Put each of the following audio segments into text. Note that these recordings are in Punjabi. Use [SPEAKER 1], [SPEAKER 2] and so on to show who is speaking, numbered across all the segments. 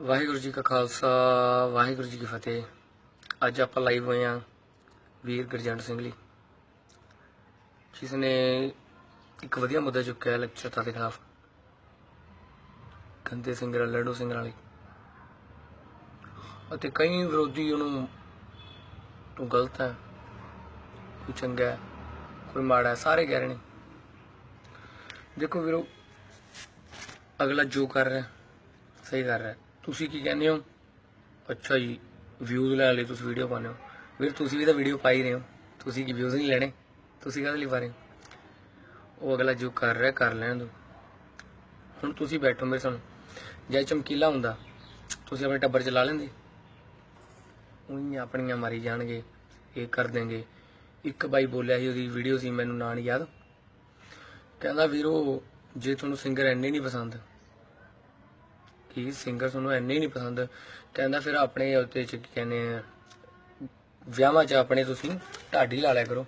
[SPEAKER 1] ਵਾਹਿਗੁਰੂ ਜੀ ਕਾ ਖਾਲਸਾ, ਵਾਹਿਗੁਰੂ ਜੀ ਕੀ ਫਤਿਹ। ਅੱਜ ਆਪਾਂ ਲਾਈਵ ਹੋਏ ਆ ਵੀਰ ਗੁਰਜੰਟ ਸਿੰਘ ਲਈ ਜਿਸ ਨੇ ਇੱਕ ਵਧੀਆ ਮੁੱਦਾ ਚੁੱਕਿਆ ਲੈਕਚਰ ਦੇ ਖਿਲਾਫ। ਗੰਦੇ ਸਿੰਗਰ, ਲੱਡੂ ਸਿੰਗਰ ਲਈ। ਅਤੇ ਕਈ ਵਿਰੋਧੀ ਉਹਨੂੰ, ਤੂੰ ਗਲਤ ਹੈ, ਤੂੰ ਚੰਗਾ ਕੋਈ ਮਾੜਾ ਸਾਰੇ ਕਹਿ ਰਹੇ ਨੇ। ਦੇਖੋ ਵੀਰੋ, ਅਗਲਾ ਜੋ ਕਰ ਰਿਹਾ, ਸਹੀ ਕਰ ਰਿਹਾ। ਤੁਸੀਂ ਕੀ ਕਹਿੰਦੇ ਹੋ? ਅੱਛਾ ਜੀ ਵਿਊਜ਼ ਲੈ ਲਈ ਤੁਸੀਂ ਵੀਡੀਓ ਪਾਉਂਦੇ ਹੋ। ਵੀਰ, ਤੁਸੀਂ ਵੀ ਤਾਂ ਵੀਡੀਓ ਪਾ ਹੀ ਰਹੇ ਹੋ। ਤੁਸੀਂ ਕੀ ਵਿਊਜ਼ ਨਹੀਂ ਲੈਣੇ? ਤੁਸੀਂ ਕਾਹਦੇ ਲਈ ਪਾ ਰਹੇ ਹੋ? ਉਹ ਅਗਲਾ ਜੋ ਕਰ ਰਿਹਾ, ਕਰ ਲੈਣ ਦਿਓ। ਹੁਣ ਤੁਸੀਂ ਬੈਠੋ ਮੇਰੇ ਸਾਹਮਣੇ। ਜੇ ਚਮਕੀਲਾ ਹੁੰਦਾ, ਤੁਸੀਂ ਆਪਣੇ ਟੱਬਰ ਚ ਲਾ ਲੈਂਦੇ। ਉਹੀ ਆਪਣੀਆਂ ਮਾਰੀ ਜਾਣਗੇ, ਇਹ ਕਰ ਦੇਣਗੇ। ਇੱਕ ਬਾਈ ਬੋਲਿਆ ਸੀ, ਉਹਦੀ ਵੀਡੀਓ ਸੀ, ਮੈਨੂੰ ਨਾਂ ਨਹੀਂ ਯਾਦ। ਕਹਿੰਦਾ, ਵੀਰੋ, ਜੇ ਤੁਹਾਨੂੰ ਸਿੰਗਰ ਐਨੇ ਨਹੀਂ ਪਸੰਦ ਕਿ ਸਿੰਗਰ ਤੁਹਾਨੂੰ ਐਨੇ ਹੀ ਨਹੀਂ ਪਸੰਦ। ਕਹਿੰਦਾ ਫਿਰ ਆਪਣੇ ਉੱਤੇ ਚ ਕੀ ਕਹਿੰਦੇ ਆ, ਵਿਆਹਾਂ 'ਚ ਆਪਣੇ ਤੁਸੀਂ ਢਾਡੀ ਲਾ ਲਿਆ ਕਰੋ।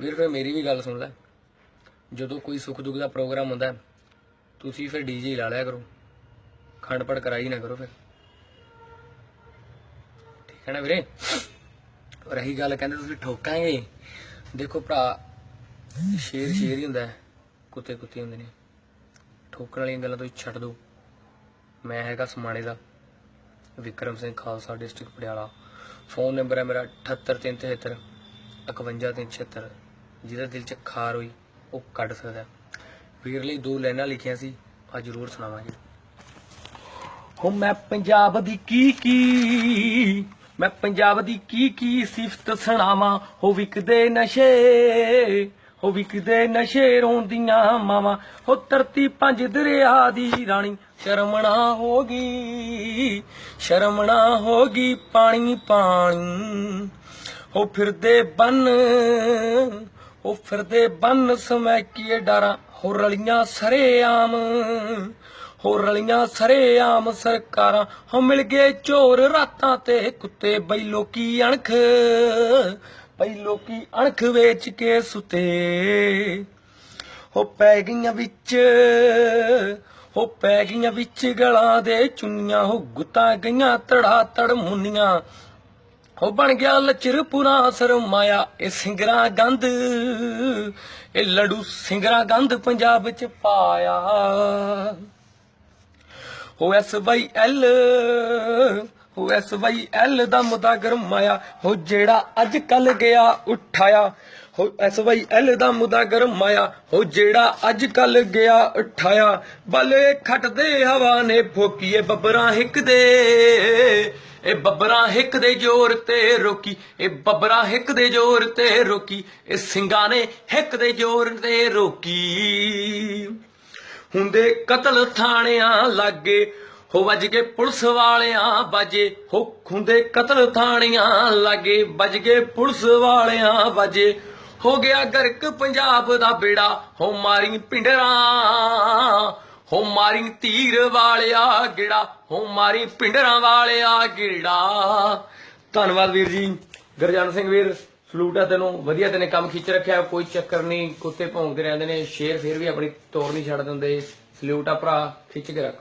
[SPEAKER 1] ਵੀਰ, ਫਿਰ ਮੇਰੀ ਵੀ ਗੱਲ ਸੁਣ ਲੈ। ਜਦੋਂ ਕੋਈ ਸੁੱਖ ਦੁੱਖ ਦਾ ਪ੍ਰੋਗਰਾਮ ਹੁੰਦਾ, ਤੁਸੀਂ ਫਿਰ ਡੀਜੇ ਲਾ ਲਿਆ ਕਰੋ। ਖੰਡ ਪੜ ਕਰਾਈ ਨਾ ਕਰੋ ਫਿਰ। ਠੀਕ ਹੈ ਨਾ ਵੀਰੇ? ਰਹੀ ਗੱਲ ਕਹਿੰਦੇ ਤੁਸੀਂ ਠੋਕਾਂਗੇ। ਦੇਖੋ ਭਰਾ, ਸ਼ੇਰ ਸ਼ੇਰ ਹੀ ਹੁੰਦਾ ਕੁੱਤੇ ਕੁੱਤੇ ਹੁੰਦੇ ਨੇ। ਠੋਕਣ ਵਾਲੀਆਂ ਗੱਲਾਂ ਤੁਸੀਂ ਛੱਡ ਦਿਓ। ਮੈਂ ਹੈਗਾ ਸਮਾਣੇ ਦਾ, Vikram Singh Khalsa district Patiala. Phone number ਹੈ ਮੇਰਾ 78373 51376 ਜਿਹਦਾ ਦਿਲ 'ਚ ਖਾਰ ਹੋਈ, ਉਹ ਕੱਢ ਸਕਦਾ। ਵੀਰ ਲਈ ਦੋ ਲਾਈਨਾਂ ਲਿਖੀਆਂ ਸੀ ਆ ਜ਼ਰੂਰ ਸੁਣਾਵਾਂਗੇ। ਹੋ ਮੈਂ ਪੰਜਾਬ ਦੀ ਕੀ ਕੀ, ਮੈਂ ਪੰਜਾਬ ਦੀ ਕੀ ਕੀ ਸਿਫਤ ਸੁਣਾਵਾਂ ਹੋ ਵਿਕਦੇ ਨਸ਼ੇ। ਉਹ ਵਿਕਦੇ ਨਸ਼ੇ ਰੋਂਦੀਆਂ ਮਾਵਾਂ ਹੋ ਧਰਤੀ ਪੰਜ ਦਰਿਆ ਦੀ ਰਾਣੀ। ਸ਼ਰਮਣਾ ਹੋ ਸ਼ਰਮਣਾ ਹੋ ਪਾਣੀ ਪਾਣੀ। ਹੋ ਫਿਰਦੇ ਬੰਨ ਹੋ ਫਿਰਦੇ ਬੰਨ ਸਮੈਕੀਏ ਡਾਰਾਂ। ਹੋ ਰਲੀਆਂ ਸਰੇਆਮ ਹੋ ਰਲੀਆਂ ਸਰੇਆਮ ਸਰਕਾਰਾਂ। ਹੋ ਮਿਲ ਗਏ ਚੋਰ ਰਾਤਾਂ ਤੇ ਕੁੱਤੇ ਬਈ ਲੋਕੀ ਅਣਖ ਬਈ ਲੋਕੀ ਅਣਖ ਵੇਚ ਕੇ ਸੁਤੇ। ਹੋ ਪੈ ਗਈਆਂ ਵਿੱਚ, ਹੋ ਪੈ ਗਈਆਂ ਵਿੱਚ ਗਲਾਂ ਦੇ ਚੁੰਨੀਆਂ, ਹੋ ਗੁੱਤਾਂ ਗਈਆਂ ਤੜਾ ਤੜ ਮੁੰਨੀਆਂ। ਹੋ ਬਣ ਗਿਆ ਲਚਰਪੁਰਾ ਸਰਮਾਇਆ ਇਹ ਸਿੰਗਰਾ ਗੰਧ, ਇਹ ਲੜੂ ਸਿੰਗਰਾ ਗੰਧ ਪੰਜਾਬ ਚ ਪਾਇਆ। ਹੋ ਐਸ ਬਾਈ ਐਲ ਉਹ ਐਸ ਵਾਈ ਐਲ ਦਾ ਮੁੱਦਾ ਗਰਮਾਇਆ ਹੋ ਜਿਹੜਾ ਅੱਜ ਕੱਲ ਗਿਆ ਉਠਾਇਆ। ਹੋ ਐਸ ਬਾਈ ਐਲ ਦਾ ਮੁੱਦਾ ਗਰਮਾਇਆ ਹੋ ਜਿਹੜਾ ਅੱਜ ਕੱਲ ਗਿਆ ਉਠਾਇਆ। ਬਲੇ ਖੱਟਦੇ ਹਵਾ ਨੇ ਫੋਕੀਏ, ਬੱਬਰਾਂ ਹਿੱਕ ਦੇ। ਇਹ ਬੱਬਰਾਂ ਹਿੱਕ ਦੇ ਜ਼ੋਰ ਤੇ ਰੋਕੀ, ਇਹ ਬੱਬਰਾਂ ਹਿੱਕ ਦੇ ਜ਼ੋਰ ਤੇ ਰੋਕੀ, ਇਹ ਸਿੰਘਾਂ ਨੇ ਹਿੱਕ ਦੇ ਜ਼ੋਰ ਤੇ ਰੋਕੀ। ਹੁੰਦੇ ਕਤਲ ਥਾਣਿਆਂ ਲਾਗੇ ਹੋ ਵੱਜ ਗਏ ਪੁਲਿਸ ਵਾਲਿਆਂ ਬਾਜੇ ਹੋ ਹੁੰਦੇ ਕਤਲ ਥਾਣਿਆਂ ਲਾਗੇ, ਵੱਜ ਗਏ ਪੁਲਿਸ ਵਾਲਿਆਂ ਬਾਜੇ ਹੋ ਗਿਆ ਗਰਕ ਪੰਜਾਬ ਦਾ ਬੇੜਾ, ਹੋ ਮਾਰੀ ਪਿੰਡਰਾਂ, ਹੋ ਮਾਰੀ ਤੀਰ ਵਾਲਿਆ ਗਿੜਾ, ਹੋ ਮਾਰੀ ਪਿੰਡਰਾਂ ਵਾਲਿਆ ਗਿੜਾ। ਧੰਨਵਾਦ ਵੀਰ ਜੀ। ਗੁਰਜਨ ਸਿੰਘ ਵੀਰ, ਸਲੂਟ ਆ ਤੈਨੂੰ, ਵਧੀਆ ਤੈਨੇ ਕੰਮ ਖਿੱਚ ਰੱਖਿਆ, ਕੋਈ ਚੱਕਰ ਨਹੀਂ, ਕੁੱਤੇ ਭੌਂਕਦੇ ਰਹਿੰਦੇ ਨੇ, ਸ਼ੇਰ ਫੇਰ ਵੀ ਆਪਣੀ ਤੋਰ ਨਹੀਂ ਛੱਡ ਦਿੰਦੇ। ਸਲੂਟ ਆ ਭਰਾ, ਖਿੱਚ ਕੇ ਰੱਖ।